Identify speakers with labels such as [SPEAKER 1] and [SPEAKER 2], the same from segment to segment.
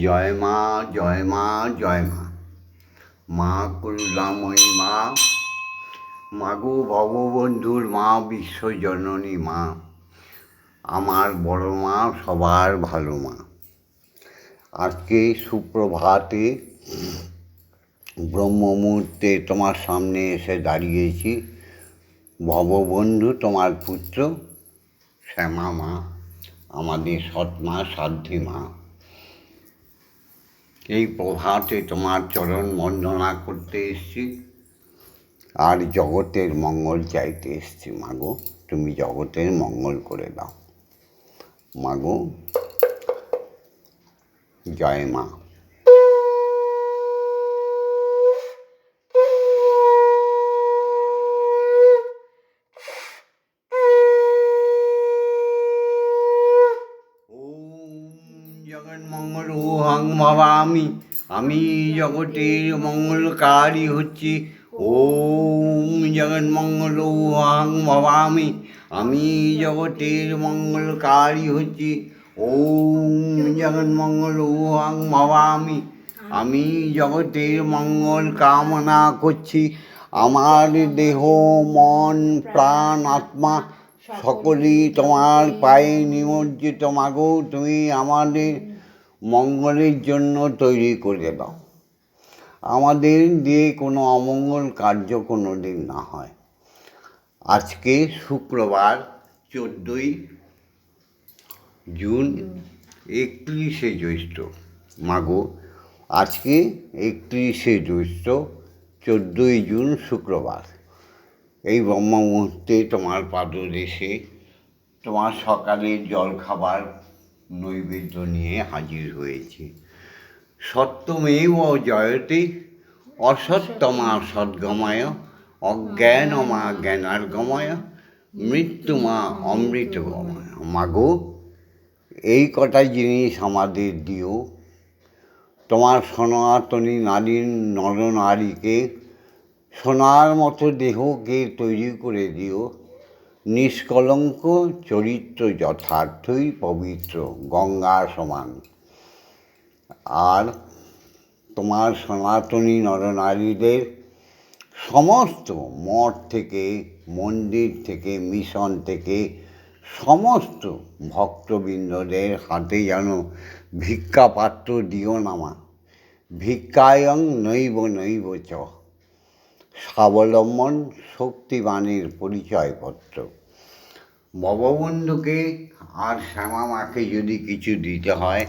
[SPEAKER 1] জয় মা জয় মা জয় মা। মা করুণাময়ী মা, মাগো ভগবন্ধুর মা বিশ্বজননী মা। আমার বড় মা, সবার ভালো মা। আজকে সুপ্রভাতে ব্রহ্ম মুহূর্তে তোমার সামনে এসে দাঁড়িয়েছি। ভববন্ধু তোমার পুত্র, শ্যামা মা, আমাদের সৎমা সাধ্যী মা। এই প্রভাতে তোমার চরণ বন্দনা করতে এসছি। আর জগতের মঙ্গল চাইতে এসছি, মাগো। তুমি জগতের মঙ্গল করে দাও। মাগো, জয় মা ওম জগন্মঙ্গল ওহাং ভাবামি আমি জগতের মঙ্গলকারী হচ্ছি। ওম জগন্মঙ্গল ওহাং ভাবামি। আমি জগতের মঙ্গলকারী হচ্ছি। ওম জগন্মঙ্গল ওহাং ভাবামি। আমি জগতের মঙ্গল কামনা করছি। আমার দেহ, মন, প্রাণ, আত্মা সকলেই তোমার পায়ে নিমজ্জিত। মাগো, তুমি আমাদের মঙ্গলের জন্য তৈরি করে দাও। আমাদের দিয়ে কোনো অমঙ্গল কার্য কোনো দিন না হয়। আজকে শুক্রবার, চোদ্দোই জুন, একত্রিশে জ্যৈষ্ঠ। মাগো, আজকে একত্রিশে জ্যৈষ্ঠ, চোদ্দোই জুন, শুক্রবার। এই ব্রহ্ম মুহূর্তে তোমার পাদদেশে তোমার সকালের জলখাবার নৈবেদ্য নিয়ে হাজির হয়েছি। সত্যমেব জয়তে অসত্যমা সদ্গময়, অজ্ঞানমা জ্ঞানার্গময়, মৃত্যুমা অমৃতগময়। মাগো, এই কটা জিনিস আমাদের দিও। তোমার সনাতনী নারীর নরনারীকে সোনার মতো দেহকে তৈরি করে দিও। নিষ্কলঙ্ক চরিত্র যথার্থই পবিত্র, গঙ্গা সমান। আর তোমার সনাতনী নরনারীদের সমস্ত মঠ থেকে, মন্দির থেকে, মিশন থেকে সমস্ত ভক্তবৃন্দদের হাতে যেন ভিক্ষাপাত্র দিও নামা ভিক্ষায়ং নৈব নৈব চ। স্বাবলম্বন শক্তিবানের পরিচয়পত্র। ভববন্ধুকে আর শ্যামা মাকে যদি কিছু দিতে হয়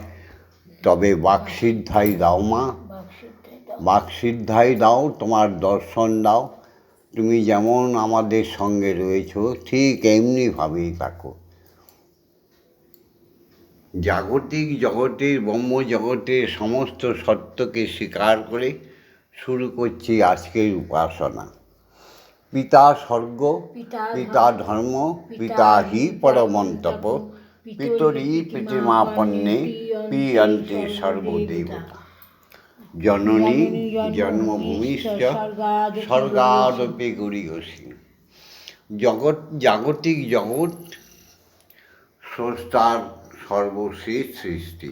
[SPEAKER 1] তবে বাকসিদ্ধাই দাও মা। বাকসিদ্ধাই দাও। তোমার দর্শন দাও। তুমি যেমন আমাদের সঙ্গে রয়েছো ঠিক এমনিভাবেই থাকো। জাগতিক জগতের ব্রহ্ম জগতের সমস্ত সত্যকে স্বীকার করে শুরু করছি আজকের উপাসনা। পিতা স্বর্গ
[SPEAKER 2] পিতা
[SPEAKER 1] ধর্ম পিতা হি পরমন্তপ পিতরি পিতৃমাপন্নে পিয়ন্তে সর্বদেবতা। জননী জন্মভূমিশ্চ স্বর্গাদপি গরিয়সী জগৎ জাগতিক জগৎ স্রষ্টার সর্বশেষ সৃষ্টি।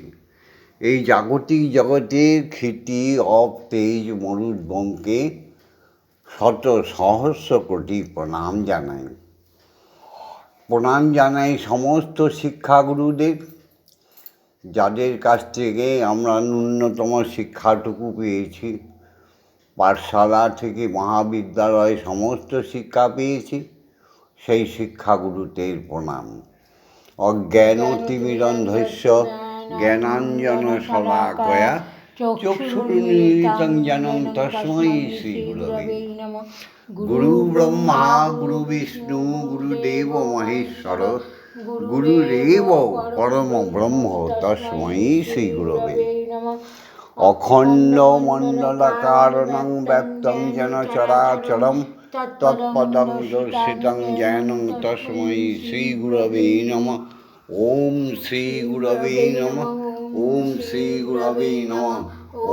[SPEAKER 1] এই জাগতিক জগতের খ্যাতি অব তেজ মরুদ্বমকে শত সহস্র কোটি প্রণাম জানাই। প্রণাম জানাই সমস্ত শিক্ষাগুরুদের, যাদের কাছ থেকে আমরা ন্যূনতম শিক্ষাটুকু পেয়েছি। পাঠশালা থেকে মহাবিদ্যালয় সমস্ত শিক্ষা পেয়েছি। সেই শিক্ষাগুরুদের প্রণাম। অজ্ঞান তিমিরন্ধস্য জ্ঞানাঞ্জন শলাকয়া গুরু ব্রহ্মা গুরু বিষ্ণু গুরুদেব মহেশ্বর গুরুরেব পরম ব্রহ্ম তসময়ী শ্রী গুরবে অখণ্ড মণ্ডলাকারণং ব্যক্তং যেন চরাচরম তৎপদং দর্শিতং জ্ঞানং শ্রী গুরবে নম ওম শ্রী গুরবে নমঃ ওম শ্রী গুরবে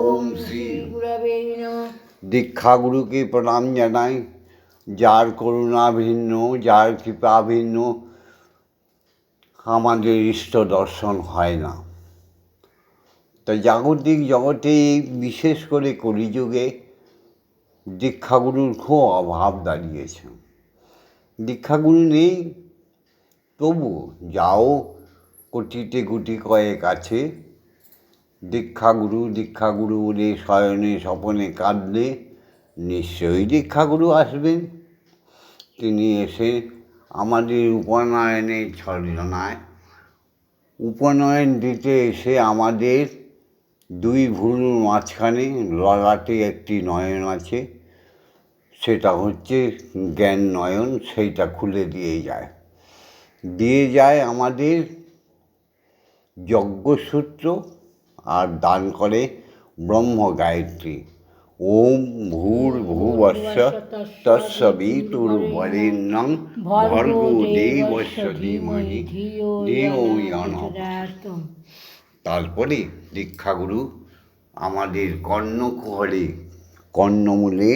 [SPEAKER 1] ওম শ্রী
[SPEAKER 2] গুরবে নমঃ।
[SPEAKER 1] দীক্ষাগুরুকে প্রণাম জানাই। যার করুণা ভিন্ন যার কৃপা ভিন্ন আমাদের ইষ্ট দর্শন হয় না। তা জাগতিক জগতে বিশেষ করে কলিযুগে দীক্ষাগুরুর খুব অভাব দাঁড়িয়েছে। দীক্ষাগুরু নেই তবু যাও কোটিতে গুটি কয়েক আছে। দীক্ষাগুরু দীক্ষাগুরু বলে শয়নে, স্বপনে কাঁদলে নিশ্চয়ই দীক্ষাগুরু আসবেন। তিনি এসে আমাদের উপনয়নের ছলনায় উপনয়ন দিতে এসে আমাদের দুই ভুরুর মাঝখানে ললাটে একটি নয়ন আছে, সেটা হচ্ছে জ্ঞান নয়ন, সেইটা খুলে দিয়ে যায়। দিয়ে যায় আমাদের যজ্ঞসূত্র আর দান করে ব্রহ্ম গায়ত্রী। ওম ভূর ভূবস্য তৎসবিতুর্বরেণ্যং ভর্গো দেবস্য ধীমহি ধিয়ো ইয়ো নঃ তারপরে দীক্ষাগুরু আমাদের কর্ণকুহরে কর্ণমূলে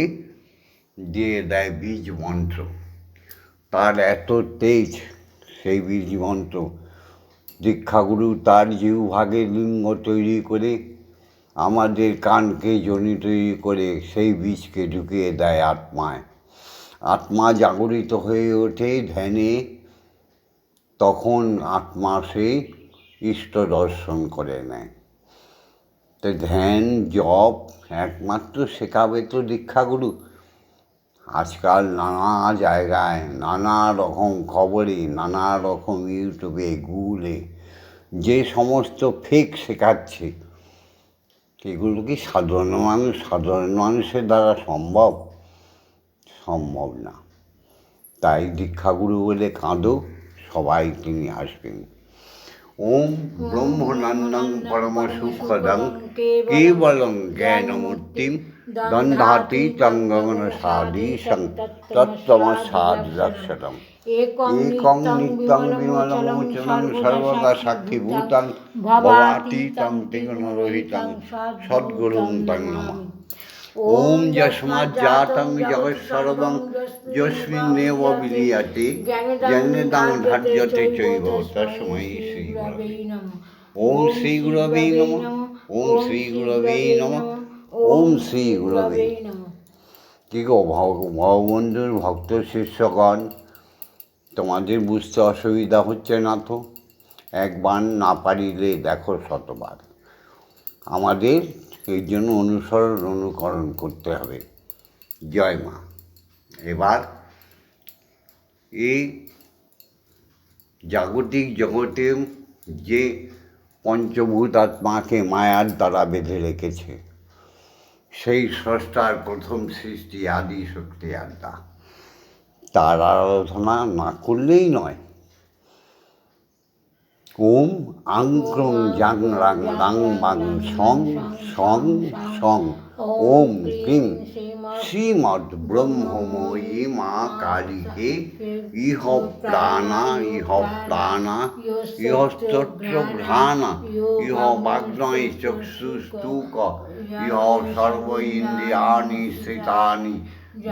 [SPEAKER 1] দিয়ে দেয় বীজ মন্ত্র। তার এত তেজ সেই বীজ মন্ত্র দীক্ষাগুরু তার জিহ্বাগে লিঙ্গ তৈরি করে আমাদের কানকে জনি তৈরি করে সেই বীজকে ঢুকিয়ে দেয় আত্মায়। আত্মা জাগরিত হয়ে ওঠে ধ্যানে। তখন আত্মা সেই ইষ্ট দর্শন করে নেয়। তো ধ্যান, জপ একমাত্র শেখাবে তো দীক্ষাগুরু। আজকাল নানা জায়গায় নানা রকম খবরে নানা রকম ইউটিউবে গুগলে যে সমস্ত ফেক শেখাচ্ছে এগুলো কি সাধারণ মানুষ সাধারণ মানুষের দ্বারা সম্ভব? সম্ভব না। তাই দীক্ষাগুরু বলে কাঁদো সবাই তিনি আসবেন। ওম ব্রহ্মনন্দং পরম সুখদং কেবলং জ্ঞানমূর্তিম সাদীশং তত্ত্বমসাদিলক্ষণম একং নিত্যং বিমলমোচনং সর্বদা সাক্ষীভূতং ভবাতীতং ত্রিগুণরহিতং সদ্গুরুং তং নমঃ ওম যস্মাজ্জাতং জগৎসর্বং যস্মিন্নেব বিলীয়তে জন্যদাং ধার্যতে চৈব তস্मै শ্রীগুরবে ওম শ্রী গুরবে নমঃ ওম শ্রী গুরবে নমঃ ওম শ্রী গুরবে কি গো ভগবন্ধুর ভক্ত শিষ্যগণ তোমাদের বুঝতে অসুবিধা হচ্ছে না তো? একবার না পারিলে দেখো শতবার। আমাদের এই জন্য অনুসরণ অনুকরণ করতে হবে। জয় মা। এবার এই জাগতিক জগতে যে পঞ্চভূত আত্মাকে মায়ার দ্বারা বেঁধে রেখেছে সেই স্রষ্টার প্রথম সৃষ্টি আদি শক্তি আড্ডা তার আরাধনা না করলেই নয়। ওম আংক্রং জাং রাং রাং বাং সং সং সং। ওম ক্রিং শ্রীমদ ব্রহ্মময়ী মা কালীকে ইহ প্রাণা ইহ প্রাণা ইহস্তত্র ঘ্রাণা ইহ বাগ্নয় চক্ষুস্তুক ইহ সর্ব ইন্দ্রিয়াণি স্থিতানি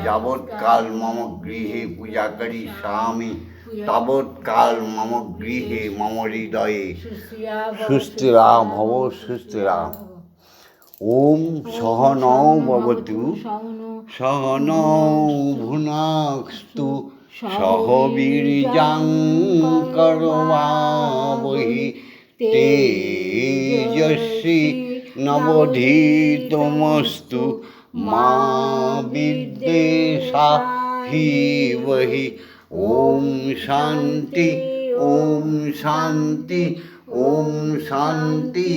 [SPEAKER 1] যাবৎকাল মম গৃহে পূজা করি স্বামী তাবৎকাল মম গৃহে মম হৃদয়ে। সুস্থিরা ভব সুস্থিরা ওম সহনৌ ভবতু। সহনৌ। ভুনাস্তু সহ বীর্যাং করবাবহি তেজস্বী নবধীতমস্তু। মা বিদ্বেষা হি বহি। ওম শান্তি ওম শান্তি ওম শান্তি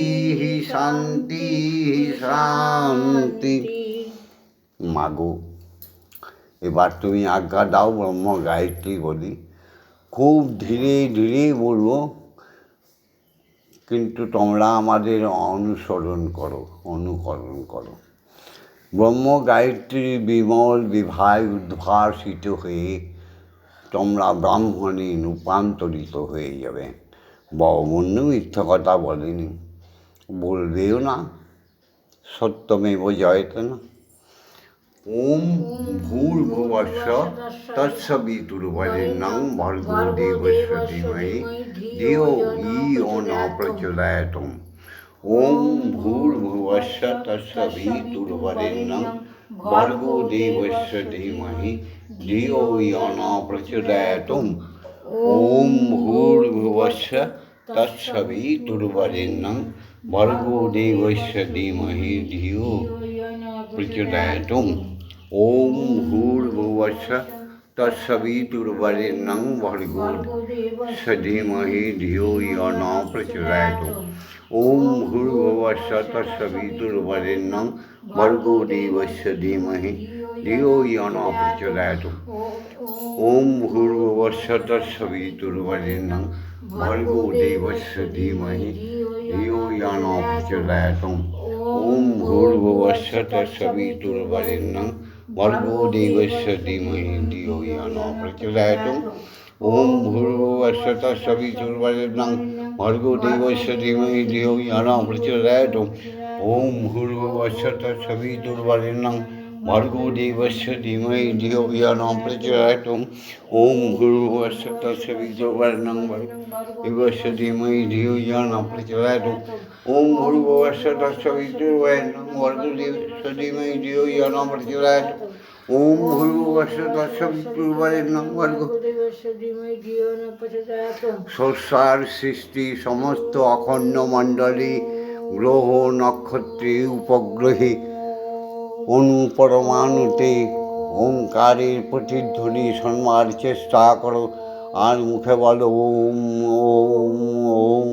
[SPEAKER 1] শান্তি শান্তি। মাগো, এবার তুমি আজ্ঞা দাও ব্রহ্ম গায়ত্রী বলি। খুব ধীরে ধীরে বলব, কিন্তু তোমরা আমাদের অনুসরণ করো, অনুকরণ করো। ব্রহ্ম গায়ত্রী বিমল বিভায় উদ্ভাসিত হয়ে তোমরা ব্রাহ্মণে রূপান্তরিত হয়ে যাবে। বমন্য মিথ্যা কথা বলেনি। বলবেও না। সত্যমেব জয়তে না। ওম ভূর্ভুবস্ব তৎসবিতুর্বরেণ্যং ভর্গো দেবস্য ধীমহি ধিয়ো ই ও ন প্রচোদয়াতম। ওম ভূর্ভুবস্য তস্য বিতুর্বরেণ্যং ভর্গো দেবস্য ধীমহি ধিয়ো ইয় ন প্রচোদয়াতুম। ওম ভূর্ভুবস্য তস্য বিতুর্বরেণ্যং ভর্গো দেবস্য ধীমহি ধিয়ো প্রচোদয়াতুম ওম ভূর্ভুবস্য তৎসবিতুর্বরেণ্যং ভর্গো সধীমহি ধিয়ো ইয় ন প্রচোদয়াতুম ওম ভূর্ভুবস্য তৎসবিতুর্বরেণ্যং ভর্গো দেবস্য ধীমহি ধিয়ো ইয় ন প্রচোদয়াতুম ওম ভূর্ভুবস্য তৎসবিতুর্বরেণ্যং ভর্গো দেবস্য ধীমহি ধিয়ো ইয় ন প্রচোদয়াতুম ওম ভূর্ভুবস্য তৎসবিতুর্বরেণ্যং ভর্গো দেবস্য ধীমহি ধিয়ো ইয় ন প্রচোদয়াতুম ওম ভূর্ভুবস্য তৎসবিতুর্বরেণ্যং ভর্গো দেবস্য ধীমহি ধিয়ো ইয় ন প্রচোদয়াতুম ওম ভূর্ভুবস্য ধিয়ো ইয় ন প্রচোদয়াতুম ওম ভূর্ভুবস্য তৎসবিতুর্বরেণ্যং ভর্গো দেবস্য ধীমহি ধিয়ো ইয় ন প্রচোদয়াতুম ওম ভূর্ভুবস্য তৎসবিতুর্বরেণ্যং ভর্গো দেবস্য ধীমহি ধিয়ো ইয় ন প্রচোদয়াতুম ওম ভূর্ভুবস্য তৎসবিতুর্বরেণ্যং ভর্গো শস্যার সৃষ্টি সমস্ত অখণ্ড মণ্ডলী গ্রহ নক্ষত্রে উপগ্রহে অনুপরমাণুতে ওঙ্কারের প্রতিধ্বনি শোনবার চেষ্টা করো আর মুখে বলো ওম ওম ওম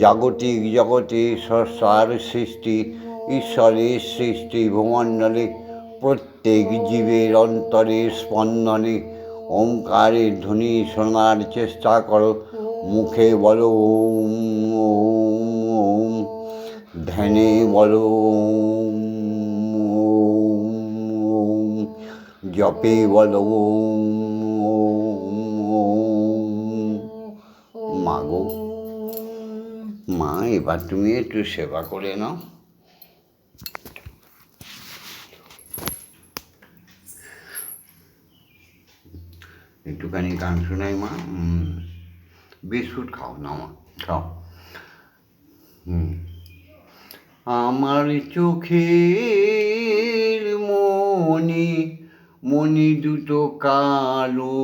[SPEAKER 1] জাগতিক জগতে শস্যার সৃষ্টি ঈশ্বরের সৃষ্টি ভূমণ্ডলে প্রত্যেক জীবের অন্তরে স্পন্দনে ওঙ্কারের ধ্বনি শোনার চেষ্টা করো মুখে বলো ওম ওম ওম ধ্যানে বলো ওম জপে বলো মাগো মা এবার তুমি একটু সেবা করে নাও। একটুখানি গান শোনাই, মা। বিস্কুট খাও না, মা। খাও। হুম। আমার চোখের মনি মনি দুটো কালো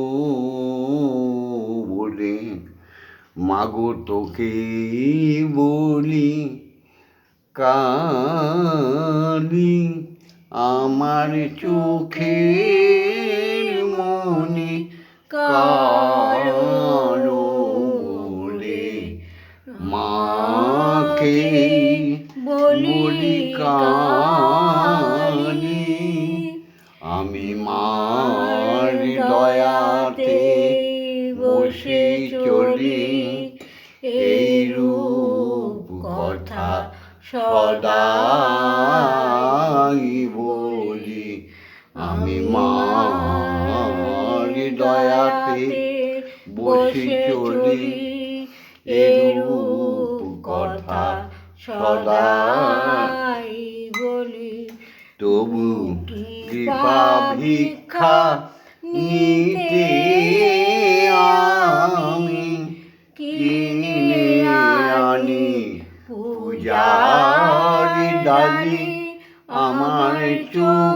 [SPEAKER 1] বলে, মাগো তোকে বলি কালি আমার চোখে মনি কালো বলে, মাকে বলি কালি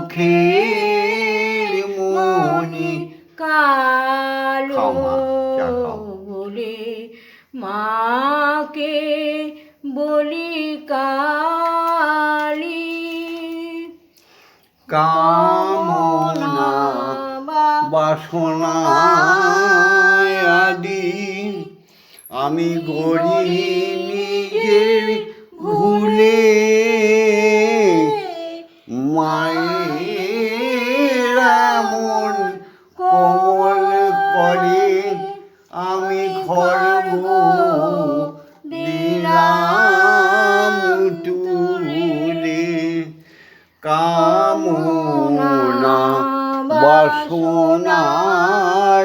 [SPEAKER 1] চোখের বাসনা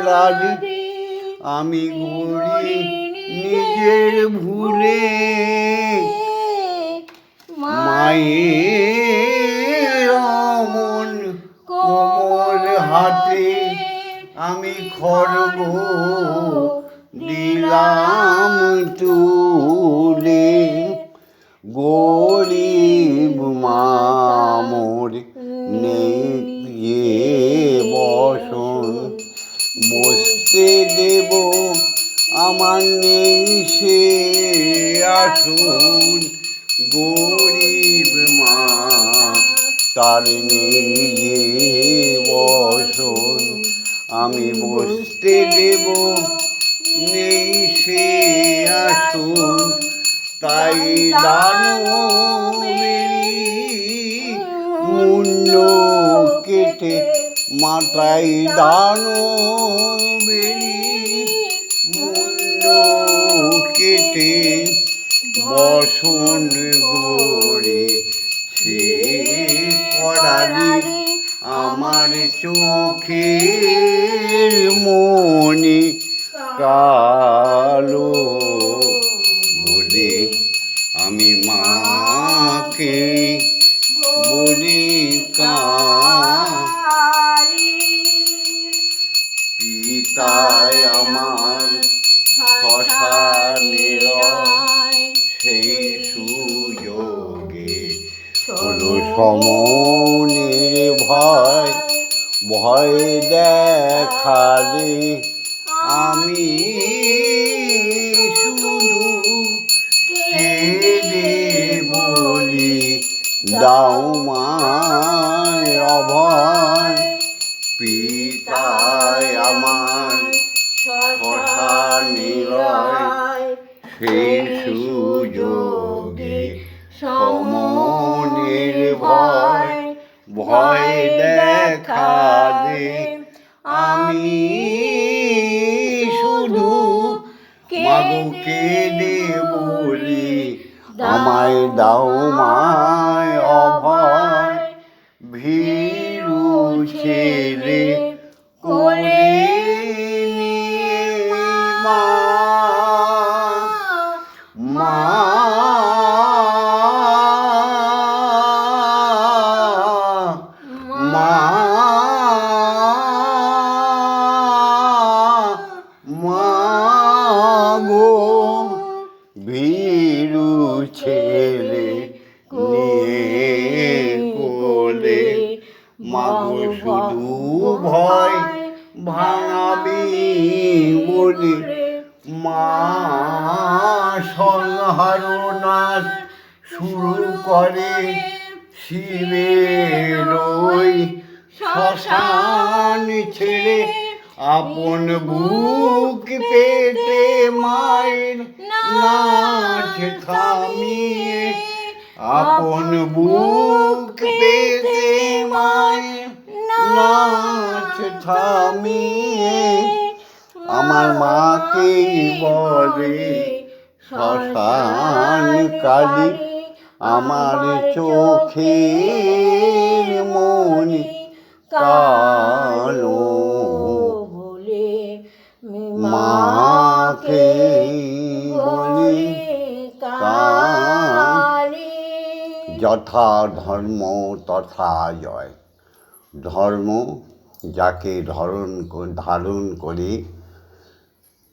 [SPEAKER 1] রাজি আমি গড়ি নিজের ভুলে। মায়ের অমন কোমল হাতে আমি খর্ব দিলাম তুলে বসতে দেব। আমার নেই সে আসুন, গরিব মা। তার নেই যে বসন, আমি বসতে দেব। নেই সে আসুন, তাই দানো মুন্ড কেটে মাথায় দানো বসন গড়ে সে করালি আমার চোখের মনে কালো বলে আমি মাকে বলি পিতায় আমার শ্মশানের সেই সুযোগে হলো সমনের ভয় ভয় দেখালে আমি শুধু কেঁদে বলি, দাও মায় অভয় পিতায় আমার সেই সুযোগে সমনের ভয় ভয় দেখা দে। আমি শুধু মাগো কেঁদে বলি আমায় দাও মায় অভয়, ভীরু ছেলে। বলি, মা শুরু করে শিবের ওই শ্মশান ছেড়ে আপন বুক পেতে মায়ের নাচ থামিয়ে আপন বুক পেতে মায়ের নাচ থামিয়ে আমার মাকে বলে, শ্মশান কালী আমার চোখে মনি কালো
[SPEAKER 2] বলে,
[SPEAKER 1] মাকে বলি যথা ধর্ম তথা জয়। ধর্ম যাকে ধরণ ধারণ করে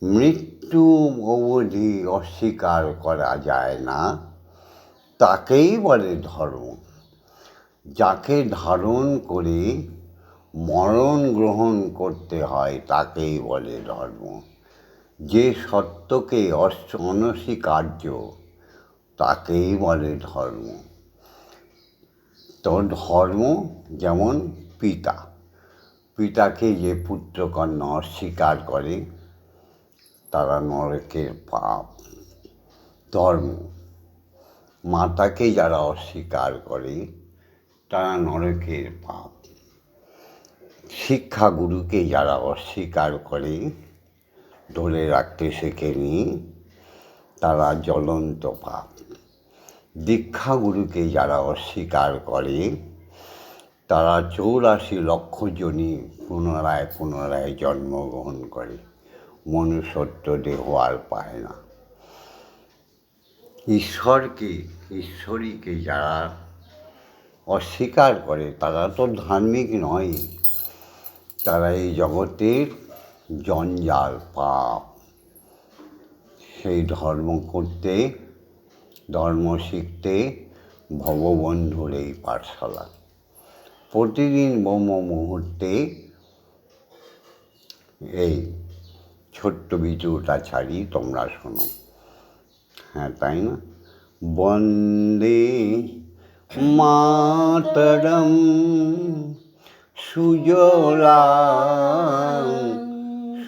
[SPEAKER 1] মৃত্যু অবধি অস্বীকার করা যায় না। তাকেই বলে ধর্ম। যাকে ধারণ করে মরণ গ্রহণ করতে হয়, তাকেই বলে ধর্ম। যে সত্যকে অনস্বীকার্য, তাকেই বলে ধর্ম। তো ধর্ম যেমন পিতা। পিতাকে যে পুত্রকন্যা অস্বীকার করে তারা নরকের পাপ, ধর্ম, মাতাকে যারা অস্বীকার করে তারা নরকের পাপ, শিক্ষাগুরুকে যারা অস্বীকার করে ধরে রাখতে শেখেনি, তারা জ্বলন্ত পাপ। দীক্ষাগুরুকে যারা অস্বীকার করে, তারা চৌরাশি লক্ষ জনই পুনরায় পুনরায় জন্মগ্রহণ করে। মনুষ্যত্ব দেহ আর পায় না। ঈশ্বরকে, ঈশ্বরীকে যারা অস্বীকার করে, তারা তো ধার্মিক নয়। তারা এই জগতের জঞ্জাল, পাপ। সেই ধর্ম করতে, ধর্ম শিখতে ভববন্ধুর এই পাঠশালা। প্রতিদিন ব্রহ্ম মুহূর্তে এই ছোট্ট বিচুটা ছাড়ি, তোমরা শোনো। হ্যাঁ তাই না? বন্দে মাতরম, সুজলা,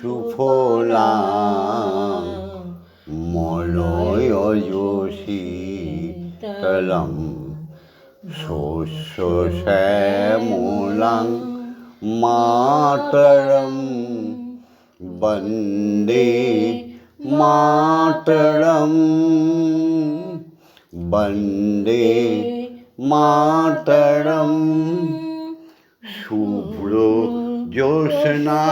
[SPEAKER 1] সুফলা মলয় শীতলম শস্য শ্যামলাং মাতরম। বন্দে মাতরম বন্দে মাতরম শুভ্র জ্যোৎস্না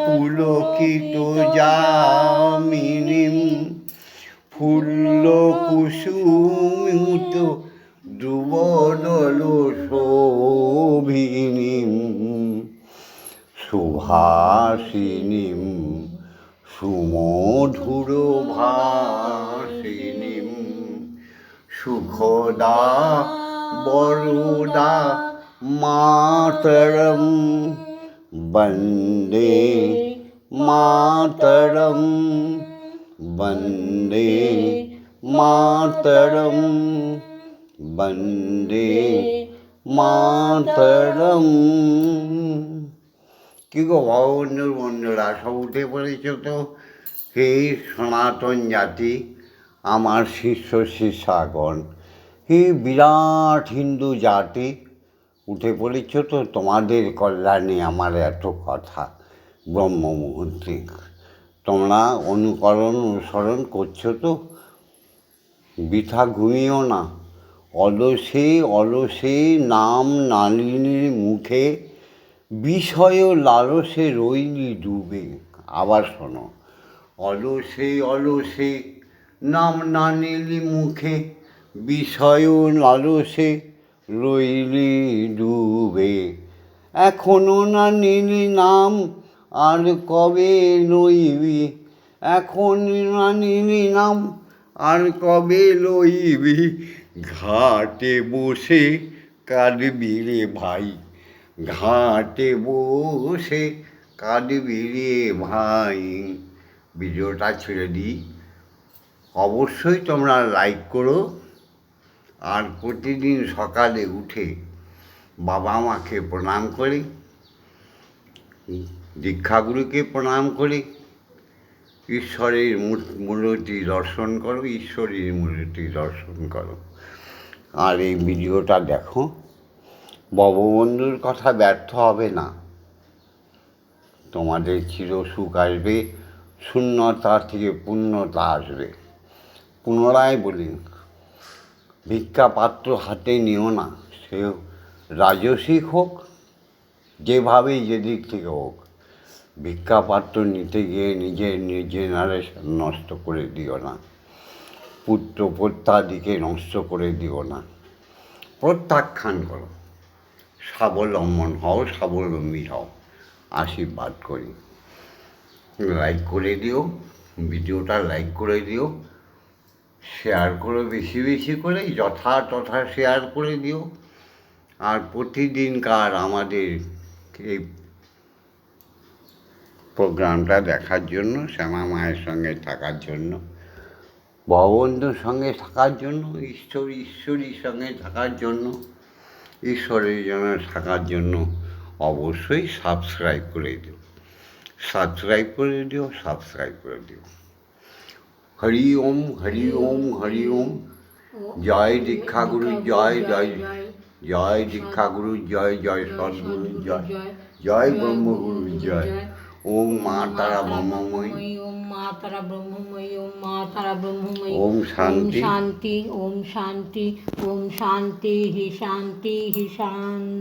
[SPEAKER 1] পুলকিত যামিনীম ফুল্ল কুসুমিত দ্রুবদল শোভিনীম সুভাষিনীম সুমধুর ভাষিনীম সুখদা বরদা মাতরম বন্দে মাতরম বন্দে মাতরম বন্দে মাতরম। কি গো বন্ধুর বন্ধুরা? সব উঠে পড়েছ তো? এই সনাতন জাতি, আমার শিষ্য শিষ্যাগণ এই বিরাট হিন্দু জাতি, উঠে পড়েছ তো? তোমাদের কল্যাণে আমার এত কথা ব্রহ্ম মুহূর্তে তোমরা অনুকরণ অনুসরণ করছ তো? বৃথা ঘুমিও না। অলসে অলসে নাম নালিনীর মুখে বিষয় লালসে রইলি ডুবে। আবার শোনো, অলসে অলসে নাম নানিলি মুখে বিষয় লালসে রইলি ডুবে। এখনও না নিলি নাম, আর কবে লইবি? এখন না নিলি নাম, আর কবে লইবি? ঘাটে বসে কাঁদবি রে ভাই। ঘাটে বসে কাঁদবি রে ভাই। ভিডিওটা ছেড়ে দিই। অবশ্যই তোমরা লাইক করো। আর প্রতিদিন সকালে উঠে বাবা মাকে প্রণাম করে, দীক্ষাগুরুকে প্রণাম করে, ঈশ্বরের মূর্তি দর্শন করো, ঈশ্বরের মূর্তি দর্শন করো। আর এই ভিডিওটা দেখো। বববন্ধুর কথা ব্যর্থ হবে না। তোমাদের চির সুখ আসবে, শূন্যতা থেকে পূর্ণতা আসবে। পুনরায় বলি, ভিক্ষা পাত্র হাতে নিও না সে রাজসিক হোক, যেভাবেই যেদিক থেকে হোক। ভিক্ষা পাত্র নিতে গিয়ে নিজের জেনারেশন নষ্ট করে দিও না, পুত্র প্রত্যাদিকে নষ্ট করে দিও না। প্রত্যাখ্যান করো। স্বাবলম্বন হও স্বাবলম্বী হও। আশীর্বাদ করি। লাইক করে দিও, ভিডিওটা লাইক করে দিও শেয়ার করো বেশি বেশি করে, যথা তথা শেয়ার করে দিও। আর প্রতিদিনকার আমাদের এই প্রোগ্রামটা দেখার জন্য, শ্যামা মায়ের সঙ্গে থাকার জন্য, ভগবন্ধুর সঙ্গে থাকার জন্য, ঈশ্বর ঈশ্বরীর সঙ্গে থাকার জন্য ঈশ্বরের জন্য থাকার জন্য অবশ্যই সাবস্ক্রাইব করে দিও। সাবস্ক্রাইব করে দিও সাবস্ক্রাইব করে দিও। হরি ওম হরি ওম হরি ওম। জয় দীক্ষাগুরু জয় জয় জয় দীক্ষাগুরু জয় জয় সদ্গুরু, জয় জয় ব্রহ্মগুরু, জয়। ওম মা তারা ব্রহ্মময়ী।
[SPEAKER 2] ওম মা তারা ব্রহ্মময়ী ওম মা তারা ব্রহ্মময়ী
[SPEAKER 1] ওম শান্তি।
[SPEAKER 2] শান্তি ওম শান্তি ওম শান্তি হি শান্তি হি শান্তি